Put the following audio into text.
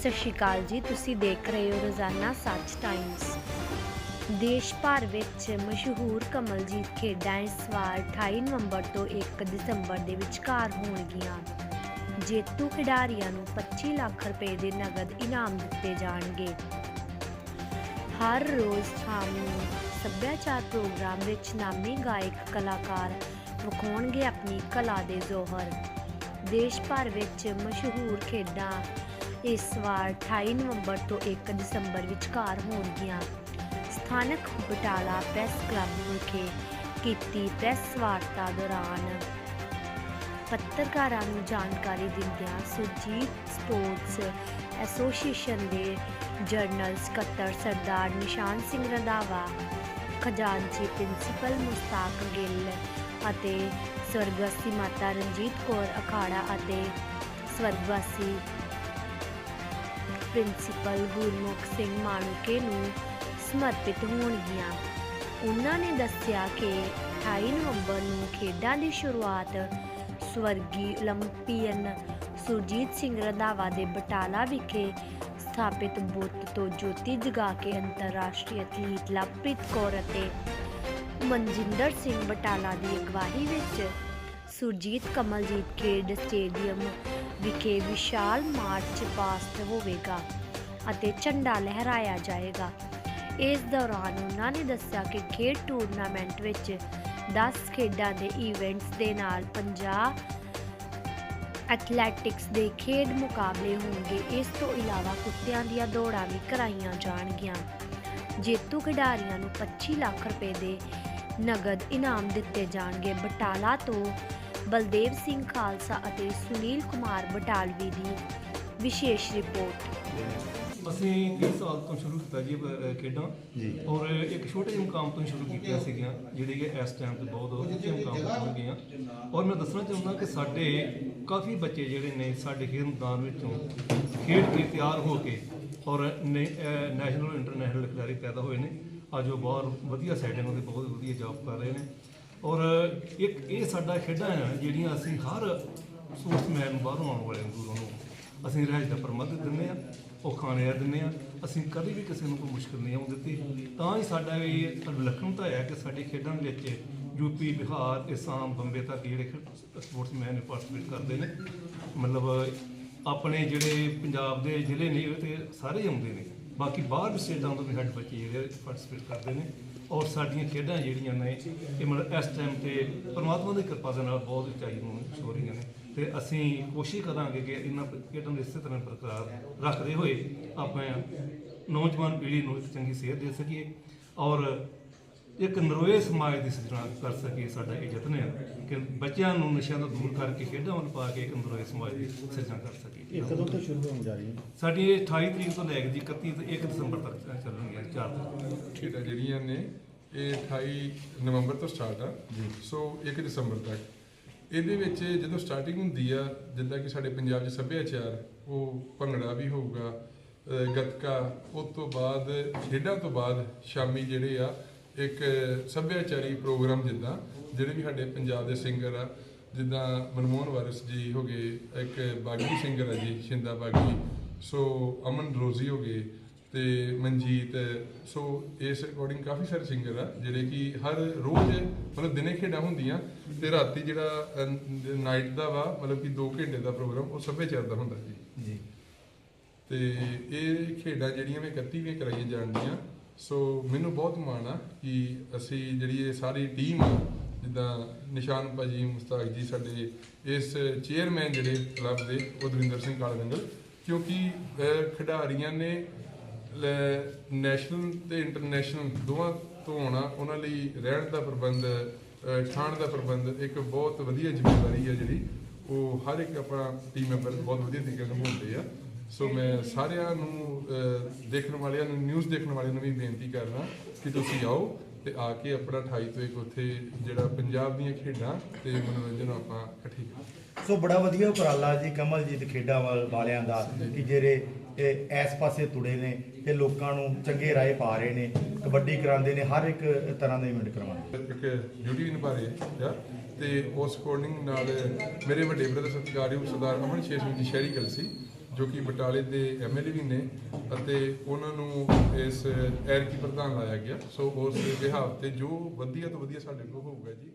ਸਤਿ ਸ਼੍ਰੀ ਅਕਾਲ ਜੀ। ਤੁਸੀਂ ਦੇਖ ਰਹੇ ਹੋ ਰੋਜ਼ਾਨਾ ਸੱਚ ਟਾਈਮਸ ਦੇਸ਼ ਭਰ ਵਿੱਚ ਮਸ਼ਹੂਰ ਕਮਲਜੀਤ ਖੇਡਾਂ ਇਸ ਵਾਰ 28 ਨਵੰਬਰ ਤੋਂ 1 ਦਸੰਬਰ ਦੇ ਵਿਚਕਾਰ ਹੋਣਗੀਆਂ। ਜੇਤੂ ਖਿਡਾਰੀਆਂ ਨੂੰ 25 ਲੱਖ ਰੁਪਏ ਦੇ ਨਗਦ ਇਨਾਮ ਦਿੱਤੇ ਜਾਣਗੇ। ਹਰ ਰੋਜ਼ ਸ਼ਾਮ ਨੂੰ ਸੱਭਿਆਚਾਰ ਪ੍ਰੋਗਰਾਮ ਵਿੱਚ ਨਾਮੀ ਗਾਇਕ ਕਲਾਕਾਰ ਵਿਖਾਉਣਗੇ ਆਪਣੀ ਕਲਾ ਦੇ ਜ਼ੋਹਰ। ਦੇਸ਼ ਭਰ ਵਿੱਚ ਮਸ਼ਹੂਰ ਖੇਡਾਂ ਇਸ ਵਾਰ 28 ਨਵੰਬਰ ਤੋਂ 1 ਦਸੰਬਰ ਵਿਚਕਾਰ ਹੋਣਗੀਆਂ। ਸਥਾਨਕ ਬਟਾਲਾ ਪ੍ਰੈਸ ਕਲੱਬ ਵਿਖੇ ਕੀਤੀ ਪ੍ਰੈਸ ਵਾਰਤਾ ਦੌਰਾਨ ਪੱਤਰਕਾਰਾਂ ਨੂੰ ਜਾਣਕਾਰੀ ਦਿੰਦਿਆਂ ਸੁਰਜੀਤ ਸਪੋਰਟਸ ਐਸੋਸੀਏਸ਼ਨ ਦੇ ਜਰਨਲ ਸਕੱਤਰ ਸਰਦਾਰ ਨਿਸ਼ਾਨ ਸਿੰਘ ਰੰਧਾਵਾ, ਖਜ਼ਾਨਚੀ ਪ੍ਰਿੰਸੀਪਲ ਮੁਸਤਾਕ ਗਿੱਲ ਅਤੇ ਸਵਰਗਵਾਸੀ ਮਾਤਾ ਰਣਜੀਤ ਕੌਰ ਅਖਾੜਾ ਅਤੇ ਸਵਰਗਵਾਸੀ ਪ੍ਰਿੰਸੀਪਲ ਗੁਰਮੁਖ ਸਿੰਘ ਮਾਣੂਕੇ ਨੂੰ ਸਮਰਪਿਤ ਹੋਣਗੀਆਂ। ਉਹਨਾਂ ਨੇ ਦੱਸਿਆ ਕਿ 28 ਨਵੰਬਰ ਨੂੰ ਖੇਡਾਂ ਦੀ ਸ਼ੁਰੂਆਤ ਸਵਰਗੀ 올림픽ੀਅਨ ਸੁਰਜੀਤ ਸਿੰਘ ਰੰਧਾਵਾ ਦੇ ਬਟਾਲਾ ਵਿਖੇ ਸਥਾਪਿਤ ਬੁੱਤ ਤੋਂ ਜੋਤੀ ਜਗਾ ਕੇ ਅੰਤਰਰਾਸ਼ਟਰੀ ਅਥਲੀਟ ਲਵਪ੍ਰੀਤ ਕੌਰ ਅਤੇ ਮਨਜਿੰਦਰ ਸਿੰਘ ਬਟਾਲਾ ਦੀ ਅਗਵਾਈ ਵਿੱਚ ਸੁਰਜੀਤ ਕਮਲਜੀਤ ਖੇਡ ਸਟੇਡੀਅਮ ਵਿਖੇ ਵਿਸ਼ਾਲ ਮਾਰਚ ਪਾਸਟ ਹੋਵੇਗਾ ਅਤੇ ਝੰਡਾ ਲਹਿਰਾਇਆ ਜਾਏਗਾ। ਇਸ ਦੌਰਾਨ ਉਹਨਾਂ ਨੇ ਦੱਸਿਆ ਕਿ ਖੇਡ ਟੂਰਨਾਮੈਂਟ ਵਿੱਚ 10 ਖੇਡਾਂ ਦੇ ਇਵੈਂਟਸ ਦੇ ਨਾਲ 50 ਐਥਲੈਟਿਕਸ ਦੇ ਖੇਡ ਮੁਕਾਬਲੇ ਹੋਣਗੇ। ਇਸ ਤੋਂ ਇਲਾਵਾ ਕੁੱਤਿਆਂ ਦੀਆਂ ਦੌੜਾਂ ਵੀ ਕਰਾਈਆਂ ਜਾਣਗੀਆਂ। ਜੇਤੂ ਖਿਡਾਰੀਆਂ ਨੂੰ 25 ਲੱਖ ਰੁਪਏ ਦੇ ਨਗਦ ਇਨਾਮ ਦਿੱਤੇ ਜਾਣਗੇ। ਬਟਾਲਾ ਤੋਂ ਬਲਦੇਵ ਸਿੰਘ ਖਾਲਸਾ ਅਤੇ ਸੁਨੀਲ ਕੁਮਾਰ ਬਟਾਲਵੀ ਦੀ ਵਿਸ਼ੇਸ਼ ਰਿਪੋਰਟ। ਅਸੀਂ 20 ਸਾਲ ਤੋਂ ਸ਼ੁਰੂ ਕੀਤਾ ਜੀ ਅਹ, ਖੇਡਾਂ। ਜੀ। ਔਰ ਇੱਕ ਛੋਟੇ ਜਿਹੇ ਮੁਕਾਮ ਤੋਂ ਸ਼ੁਰੂ ਕੀਤੀਆਂ ਸੀਗੀਆਂ ਜਿਹੜੇ ਕਿ ਇਸ ਟਾਈਮ ਤੇ ਬਹੁਤ ਉੱਚੇ ਮੁਕਾਮ ਤੇ ਪਹੁੰਚ ਗਈਆਂ। ਔਰ ਮੈਂ ਦੱਸਣਾ ਚਾਹੁੰਦਾ ਕਿ ਸਾਡੇ ਕਾਫੀ ਬੱਚੇ ਜਿਹੜੇ ਨੇ ਸਾਡੇ ਖੇਡ ਮੈਦਾਨ ਵਿੱਚੋਂ ਖੇਡ ਕੇ ਤਿਆਰ ਹੋ ਕੇ ਔਰ ਨੇ- ਅਹ, ਨੈਸ਼ਨਲ ਇੰਟਰਨੈਸ਼ਨਲ ਖਿਡਾਰੀ ਪੈਦਾ ਹੋਏ ਨੇ। ਅੱਜ ਉਹ ਬਾਹਰ ਵਧੀਆ ਸੈਟਿੰਗ ਤੇ ਬਹੁਤ ਵਧੀਆ ਜੌਬ ਕਰ ਰਹੇ ਨੇ। ਔਰ ਇੱਕ ਇਹ ਸਾਡਾ ਖੇਡਾਂ ਆ ਜਿਹੜੀਆਂ ਅਸੀਂ ਹਰ ਸਪੋਰਟਸਮੈਨ ਬਾਹਰੋਂ ਆਉਣ ਵਾਲੇ ਨੂੰ ਦੂਰੋਂ ਨੂੰ ਅਸੀਂ ਰਹਿਜ ਦਾ ਪ੍ਰਬੰਧ ਦਿੰਦੇ ਆ, ਉਹ ਖਾਣੇ ਆ ਦਿੰਦੇ ਆ, ਅਸੀਂ ਕਦੇ ਵੀ ਕਿਸੇ ਨੂੰ ਕੋਈ ਮੁਸ਼ਕਲ ਨਹੀਂ ਆਉਣ ਦਿੱਤੀ। ਤਾਂ ਹੀ ਸਾਡਾ ਇਹ ਵਿਲੱਖਣਤਾ ਹੈ ਕਿ ਸਾਡੇ ਖੇਡਾਂ ਦੇ ਵਿੱਚ ਯੂਪੀ ਬਿਹਾਰ, ਅਸਾਮ, ਬੰਬੇ ਤੱਕ ਜਿਹੜੇ ਸਪੋਰਟਸਮੈਨ ਨੇ ਪਾਰਟਿਸਿਪੇਟ ਕਰਦੇ ਨੇ। ਮਤਲਬ ਆਪਣੇ ਜਿਹੜੇ ਪੰਜਾਬ ਦੇ ਜ਼ਿਲ੍ਹੇ ਨੇ, ਉਹ ਤੇ ਸਾਰੇ ਆਉਂਦੇ ਨੇ। ਬਾਕੀ ਬਾਹਰ ਸਟੇਟਾਂ ਤੋਂ ਵੀ ਸਾਡੇ ਬੱਚੇ ਜਿਹੜੇ ਪਾਰਟਿਸਿਪੇਟ ਕਰਦੇ ਨੇ। ਔਰ ਸਾਡੀਆਂ ਖੇਡਾਂ ਜਿਹੜੀਆਂ ਨੇ, ਇਹ ਮਤਲਬ ਇਸ ਟਾਈਮ ਤੇ ਪਰਮਾਤਮਾ ਦੀ ਕਿਰਪਾ ਦੇ ਨਾਲ ਬਹੁਤ ਉਚਾਈ ਨੂੰ ਛੋ ਰਹੀਆਂ ਨੇ। ਤੇ ਅਸੀਂ ਕੋਸ਼ਿਸ਼ ਕਰਾਂਗੇ ਕਿ ਇਹਨਾਂ ਖੇਡਾਂ ਦੇ ਇਸੇ ਤਰ੍ਹਾਂ ਬਰਕਰਾਰ ਰੱਖਦੇ ਹੋਏ ਆਪਾਂ ਨੌਜਵਾਨ ਪੀੜ੍ਹੀ ਨੂੰ ਇੱਕ ਚੰਗੀ ਸਿਹਤ ਦੇ ਸਕੀਏ। ਔਰ ਇੱਕ ਨਰੋਏ ਸਮਾਜ ਦੀ ਸਿਰਜਣਾ ਕਰ ਸਕੀਏ ਸਾਡਾ ਇਹ ਯਤਨ ਹੈ ਕਿ ਬੱਚਿਆਂ ਨੂੰ ਨਸ਼ਿਆਂ ਤੋਂ ਦੂਰ ਕਰਕੇ ਖੇਡਾਂ ਵੱਲ ਪਾ ਕੇ ਇੱਕ ਨਰੋਏ ਸਮਾਜ ਦੀ ਸਿਰਜਣਾ ਕਰ ਸਕੀਏ। ਇਹ ਕਦੋਂ ਤੋਂ ਸ਼ੁਰੂ ਹੋਣ ਜਾ ਰਹੀ ਹੈ? ਸਾਡੀ ਇਹ 28 ਤਰੀਕ ਤੋਂ ਲੈ ਕੇ ਜੀ 31 ਤੇ 1 ਦਸੰਬਰ ਤੱਕ ਚੱਲਣਗੀਆਂ ਚਾਰ ਦਿਨ। ਖੇਡਾਂ ਜਿਹੜੀਆਂ ਨੇ ਇਹ 28 ਨਵੰਬਰ ਤੋਂ ਸਟਾਰਟ ਆ। ਸੋ 1 ਦਸੰਬਰ ਤੱਕ। ਇਹਦੇ ਵਿੱਚ ਜਦੋਂ ਸਟਾਰਟਿੰਗ ਹੁੰਦੀ ਆ ਜਿੱਦਾਂ ਕਿ ਸਾਡੇ ਪੰਜਾਬ 'ਚ ਸੱਭਿਆਚਾਰ ਉਹ ਭੰਗੜਾ ਵੀ ਹੋਊਗਾ ਗੱਤਕਾ ਉਸ ਤੋਂ ਬਾਅਦ ਖੇਡਾਂ ਤੋਂ ਬਾਅਦ ਸ਼ਾਮੀ ਜਿਹੜੇ ਆ ਇੱਕ ਸੱਭਿਆਚਾਰੀ ਪ੍ਰੋਗਰਾਮ ਜਿੱਦਾਂ ਜਿਹੜੇ ਵੀ ਸਾਡੇ ਪੰਜਾਬ ਦੇ ਸਿੰਗਰ ਆ ਜਿੱਦਾਂ ਮਨਮੋਹਨ ਵਾਰਿਸ ਜੀ ਹੋ ਗਏ ਇੱਕ ਬਾਗੀ ਸਿੰਗਰ ਆ ਜੀ ਸ਼ਿੰਦਾ ਬਾਗੀ ਸੋ ਅਮਨ ਰੋਜ਼ੀ ਹੋ ਗਏ ਤੇ ਮਨਜੀਤ ਸੋ ਇਸ ਅਕੋਰਡਿੰਗ ਕਾਫੀ ਸਾਰੇ ਸਿੰਗਰ ਆ ਜਿਹੜੇ ਕਿ ਹਰ ਰੋਜ਼ ਮਤਲਬ ਦਿਨੇ ਖੇਡਾਂ ਹੁੰਦੀਆਂ ਤੇ ਰਾਤੀ ਜਿਹੜਾ ਨਾਈਟ ਦਾ ਵਾ ਮਤਲਬ ਕਿ 2 ਘੰਟੇ ਦਾ ਪ੍ਰੋਗਰਾਮ ਉਹ ਸੱਭਿਆਚਾਰ ਦਾ ਹੁੰਦਾ ਜੀ। ਜੀ। ਤੇ ਇਹ ਖੇਡਾਂ ਜਿਹੜੀਆਂ ਮੈਂ 31ਵੀਂ ਕਰਾਈਆਂ ਜਾਣਦੀਆਂ ਸੋ ਮੈਨੂੰ ਬਹੁਤ ਮਾਣ ਆ ਕਿ ਅਸੀਂ ਜਿਹੜੀ ਇਹ ਸਾਰੀ ਟੀਮ ਆ ਜਿੱਦਾਂ ਨਿਸ਼ਾਨ ਭਾਜੀ ਮੁਸਤਾਕ ਜੀ ਸਾਡੇ ਇਸ ਚੇਅਰਮੈਨ ਜਿਹੜੇ ਕਲੱਬ ਦੇ ਉਹ ਦਵਿੰਦਰ ਸਿੰਘ ਕਾਲਗੰਗਲ ਕਿਉਂਕਿ ਖਿਡਾਰੀਆਂ ਨੇ ਨੈਸ਼ਨਲ ਤੇ ਇੰਟਰਨੈਸ਼ਨਲ ਦੋਵਾਂ ਤੋਂ ਆਉਣਾ ਉਹਨਾਂ ਲਈ ਰਹਿਣ ਦਾ ਪ੍ਰਬੰਧ ਅਹ, ਖਾਣ ਦਾ ਪ੍ਰਬੰਧ ਇੱਕ ਬਹੁਤ ਵਧੀਆ ਜ਼ਿੰਮੇਵਾਰੀ ਹੈ ਜਿਹੜੀ ਉਹ ਹਰ ਇੱਕ ਆਪਣਾ ਟੀਮ ਮੈਂਬਰ ਬਹੁਤ ਵਧੀਆ ਤਰੀਕੇ ਨਾਲ ਨਿਭਾਉਂਦੇ ਆ। ਸੋ ਮੈਂ ਸਾਰਿਆਂ ਨੂੰ ਦੇਖਣ ਵਾਲਿਆਂ ਨੂੰ ਨਿਊਜ਼ ਦੇਖਣ ਵਾਲਿਆਂ ਨੂੰ ਵੀ ਬੇਨਤੀ ਕਰਦਾ ਕਿ ਤੁਸੀਂ ਆਓ ਤੇ ਆ ਕੇ ਆਪਣਾ 28 ਤੋਂ ਇੱਕ ਉੱਥੇ ਜਿਹੜਾ ਪੰਜਾਬ ਦੀਆਂ ਖੇਡਾਂ ਤੇ ਮਨੋਰੰਜਨ ਆਪਾਂ ਇਕੱਠੇ ਕਰੀਏ। ਸੋ ਬੜਾ ਵਧੀਆ ਉਪਰਾਲਾ ਜੀ ਕਮਲਜੀਤ ਖੇਡਾਂ ਵਾਲ- ਵਾਲਿਆਂ ਦਾ ਕਿ ਜਿਹੜੇ ਇਹ ਇਸ ਪਾਸੇ ਤੁੜੇ ਨੇ ਤੇ ਲੋਕਾਂ ਨੂੰ ਚੰਗੇ ਰਾਏ ਪਾ ਰਹੇ ਨੇ ਕਬੱਡੀ ਕਰਾਉਂਦੇ ਨੇ ਹਰ ਇੱਕ ਤਰ੍ਹਾਂ ਦਾ ਇਵੈਂਟ ਕਰਵਾਉਂਦੇ ਇੱਕ ਡਿਊਟੀ ਨਿਭਾ ਰਹੇ ਆ ਤੇ ਉਸ ਅਕੋਰਡਿੰਗ ਨਾਲ ਮੇਰੇ ਵੱਡੇ ਬ੍ਰਦਰ ਸਤਿਕਾਰਯੋਗ ਸਰਦਾਰ ਅਮਨ ਸ਼ੇਸ਼ਵੀ ਜੀ ਸ਼ਹਿਰੀ ਕਲਸੀ ਜੋ ਕਿ ਬਟਾਲੇ ਦੇ ਐਮਐਲਏ ਵੀ ਨੇ ਅਤੇ ਉਹਨਾਂ ਨੂੰ ਇਸ ਐਰ ਕੀ ਪ੍ਰਧਾਨ ਲਾਇਆ ਗਿਆ। ਸੋ ਉਸ ਬਿਹਾਵ ਤੇ ਜੋ ਵਧੀਆ ਤੋਂ ਵਧੀਆ ਸਾਡੇ ਕੋਲ ਹੋਊਗਾ ਜੀ